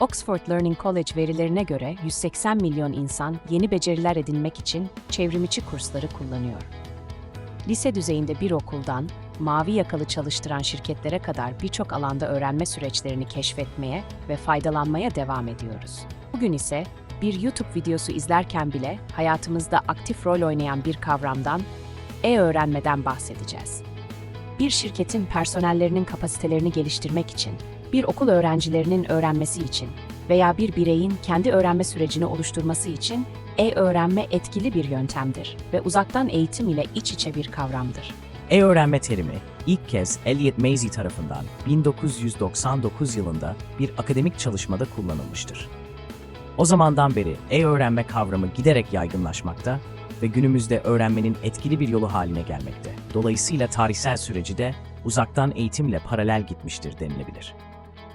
Oxford Learning College verilerine göre 180 milyon insan yeni beceriler edinmek için çevrimiçi kursları kullanıyor. Lise düzeyinde bir okuldan mavi yakalı çalıştıran şirketlere kadar birçok alanda öğrenme süreçlerini keşfetmeye ve faydalanmaya devam ediyoruz. Bugün ise bir YouTube videosu izlerken bile hayatımızda aktif rol oynayan bir kavramdan, e-öğrenmeden bahsedeceğiz. Bir şirketin personellerinin kapasitelerini geliştirmek için, bir okul öğrencilerinin öğrenmesi için veya bir bireyin kendi öğrenme sürecini oluşturması için e-öğrenme etkili bir yöntemdir ve uzaktan eğitim ile iç içe bir kavramdır. E-öğrenme terimi ilk kez Elliot Mazie tarafından 1999 yılında bir akademik çalışmada kullanılmıştır. O zamandan beri e-öğrenme kavramı giderek yaygınlaşmakta ve günümüzde öğrenmenin etkili bir yolu haline gelmekte. Dolayısıyla tarihsel süreci de uzaktan eğitimle paralel gitmiştir denilebilir.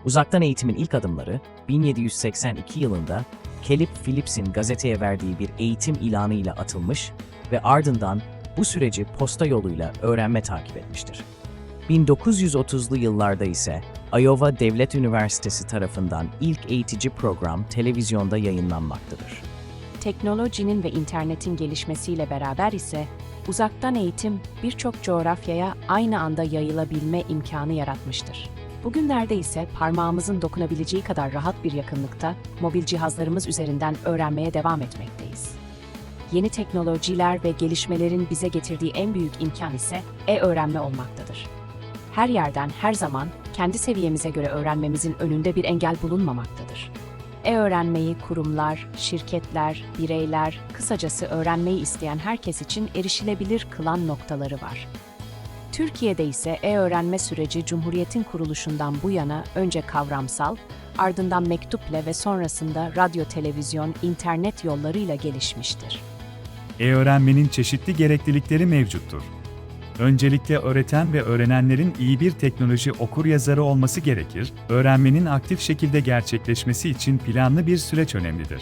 Uzaktan eğitimin ilk adımları 1782 yılında Caleb Phillips'in gazeteye verdiği bir eğitim ilanı ile atılmış ve ardından bu süreci posta yoluyla öğrenme takip etmiştir. 1930'lu yıllarda ise Iowa Devlet Üniversitesi tarafından ilk eğitici program televizyonda yayınlanmaktadır. Teknolojinin ve internetin gelişmesiyle beraber ise uzaktan eğitim birçok coğrafyaya aynı anda yayılabilme imkanı yaratmıştır. Bugünlerde ise parmağımızın dokunabileceği kadar rahat bir yakınlıkta mobil cihazlarımız üzerinden öğrenmeye devam etmekteyiz. Yeni teknolojiler ve gelişmelerin bize getirdiği en büyük imkan ise e-öğrenme olmaktadır. Her yerden her zaman kendi seviyemize göre öğrenmemizin önünde bir engel bulunmamaktadır. E-öğrenmeyi kurumlar, şirketler, bireyler, kısacası öğrenmeyi isteyen herkes için erişilebilir kılan noktaları var. Türkiye'de ise e-öğrenme süreci Cumhuriyet'in kuruluşundan bu yana önce kavramsal, ardından mektupla ve sonrasında radyo, televizyon, internet yollarıyla gelişmiştir. E-öğrenmenin çeşitli gereklilikleri mevcuttur. Öncelikle öğreten ve öğrenenlerin iyi bir teknoloji okur-yazarı olması gerekir. Öğrenmenin aktif şekilde gerçekleşmesi için planlı bir süreç önemlidir.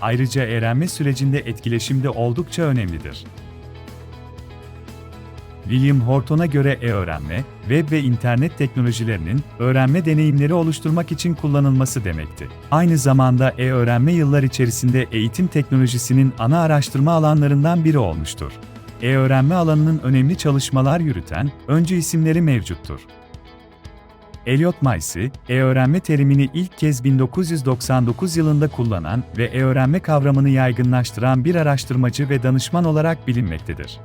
Ayrıca öğrenme sürecinde etkileşim de oldukça önemlidir. William Horton'a göre e-öğrenme, web ve internet teknolojilerinin öğrenme deneyimleri oluşturmak için kullanılması demekti. Aynı zamanda e-öğrenme yıllar içerisinde eğitim teknolojisinin ana araştırma alanlarından biri olmuştur. E-öğrenme alanının önemli çalışmalar yürüten öncü isimleri mevcuttur. Elliot Macy, e-öğrenme terimini ilk kez 1999 yılında kullanan ve e-öğrenme kavramını yaygınlaştıran bir araştırmacı ve danışman olarak bilinmektedir.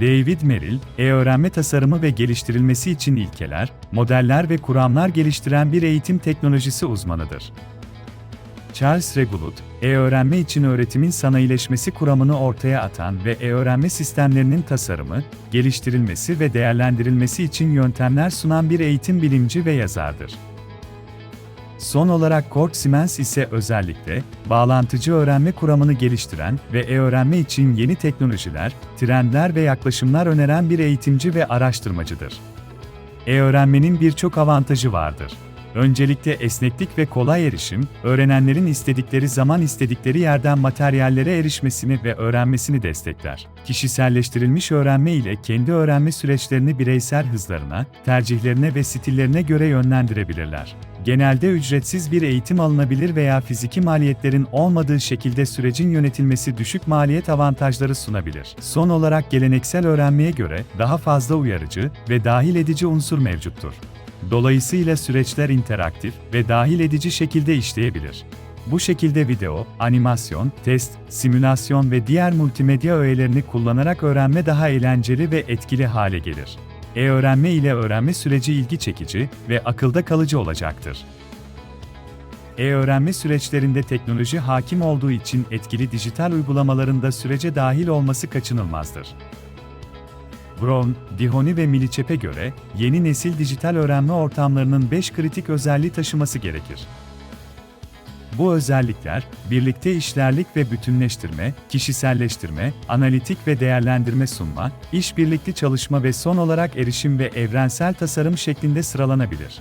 David Merrill, e-öğrenme tasarımı ve geliştirilmesi için ilkeler, modeller ve kuramlar geliştiren bir eğitim teknolojisi uzmanıdır. Charles Regulut, e-öğrenme için öğretimin sanayileşmesi kuramını ortaya atan ve e-öğrenme sistemlerinin tasarımı, geliştirilmesi ve değerlendirilmesi için yöntemler sunan bir eğitim bilimci ve yazardır. Son olarak Kurt Siemens ise özellikle bağlantıcı öğrenme kuramını geliştiren ve e-öğrenme için yeni teknolojiler, trendler ve yaklaşımlar öneren bir eğitimci ve araştırmacıdır. E-öğrenmenin birçok avantajı vardır. Öncelikle esneklik ve kolay erişim, öğrenenlerin istedikleri zaman istedikleri yerden materyallere erişmesini ve öğrenmesini destekler. Kişiselleştirilmiş öğrenme ile kendi öğrenme süreçlerini bireysel hızlarına, tercihlerine ve stillerine göre yönlendirebilirler. Genelde ücretsiz bir eğitim alınabilir veya fiziki maliyetlerin olmadığı şekilde sürecin yönetilmesi düşük maliyet avantajları sunabilir. Son olarak geleneksel öğrenmeye göre daha fazla uyarıcı ve dahil edici unsur mevcuttur. Dolayısıyla süreçler interaktif ve dahil edici şekilde işleyebilir. Bu şekilde video, animasyon, test, simülasyon ve diğer multimedya öğelerini kullanarak öğrenme daha eğlenceli ve etkili hale gelir. E-öğrenme ile öğrenme süreci ilgi çekici ve akılda kalıcı olacaktır. E-öğrenme süreçlerinde teknoloji hakim olduğu için etkili dijital uygulamaların da sürece dahil olması kaçınılmazdır. Brown, Dihoni ve Millichap'e göre, yeni nesil dijital öğrenme ortamlarının 5 kritik özelliği taşıması gerekir. Bu özellikler, birlikte işlerlik ve bütünleştirme, kişiselleştirme, analitik ve değerlendirme sunma, işbirlikli çalışma ve son olarak erişim ve evrensel tasarım şeklinde sıralanabilir.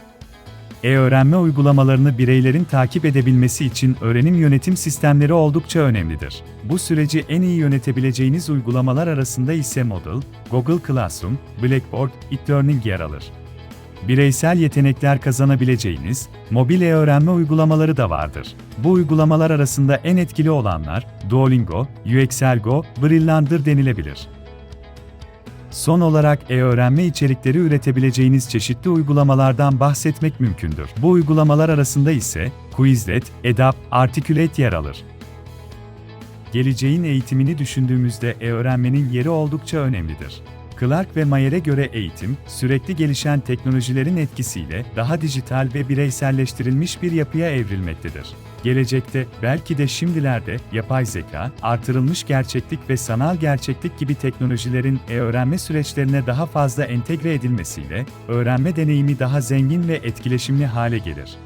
E-öğrenme uygulamalarını bireylerin takip edebilmesi için öğrenim yönetim sistemleri oldukça önemlidir. Bu süreci en iyi yönetebileceğiniz uygulamalar arasında ise Moodle, Google Classroom, Blackboard, e-Learning yer alır. bireysel yetenekler kazanabileceğiniz mobil e-öğrenme uygulamaları da vardır. Bu uygulamalar arasında en etkili olanlar Duolingo, UXLGO, Brillandır denilebilir. Son olarak e-öğrenme içerikleri üretebileceğiniz çeşitli uygulamalardan bahsetmek mümkündür. Bu uygulamalar arasında ise Quizlet, EDAP, Articulate yer alır. Geleceğin eğitimini düşündüğümüzde e-öğrenmenin yeri oldukça önemlidir. Clark ve Mayer'e göre eğitim, sürekli gelişen teknolojilerin etkisiyle daha dijital ve bireyselleştirilmiş bir yapıya evrilmektedir. Gelecekte, belki de şimdilerde, yapay zeka, artırılmış gerçeklik ve sanal gerçeklik gibi teknolojilerin e-öğrenme süreçlerine daha fazla entegre edilmesiyle, öğrenme deneyimi daha zengin ve etkileşimli hale gelir.